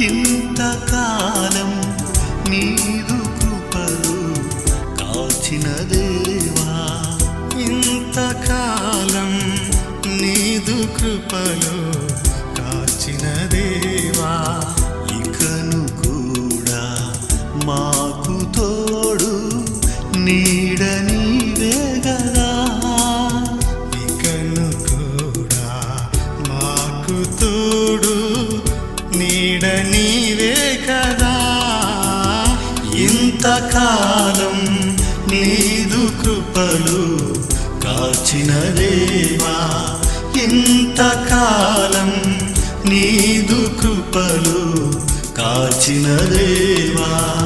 ఇంతకాలం నీదు కృపలు కాచిన దేవా. ఇంతకాలం నీదు కృపలు కాచిన దేవా. ఇకను కూడా మాకు తోడు నీడ నీవే గదా. ఇకను కూడా మాకు తోడు నీడ నీవే కదా. ఇంతకాలం నీదు కృపలు కాచిన దేవా. ఇంతకాలం నీదు కృపలు కాచిన దేవా.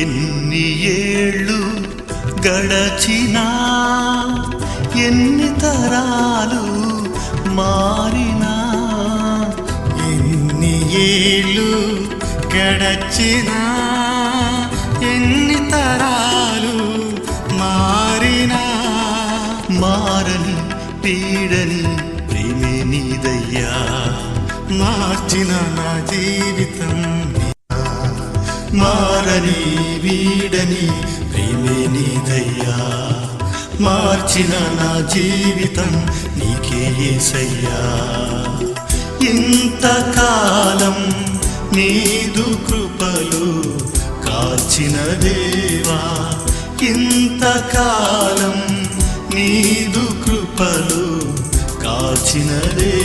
ఎన్ని ఏళ్ళు గడచినా ఎన్ని తరాలు మారినా ఎన్ని ఏళ్ళు గడచినా ఎన్ని తరాలు మారినా. మారని పీడని ప్రేమే నీదయ్యా మార్చిన నా జీవితం మారని వీడని ప్రేమే నీదయ్యా మార్చిన నా జీవితం నీకే ఏసయ్యా ఇంతకాలం నీదు కృపలు కాచిన దేవా ఇంతకాలం నీదు కృపలు కాచిన దేవా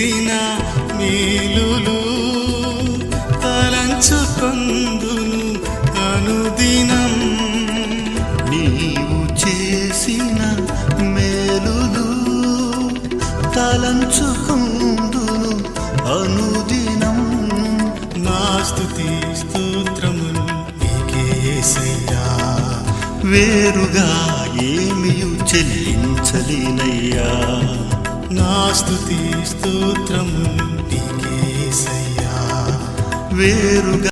చేసిన మేలులు తలంచుకొందును అనుదినం. నీవు చేసిన మేలులు తలంచుకొందును అనుదినం. నా స్తుతి స్తోత్రములు నీకే వేరుగా ఏమియు చెల్లించలేనయ్యా. నా స్థుతి స్తోత్రములు నీకే వేరుగా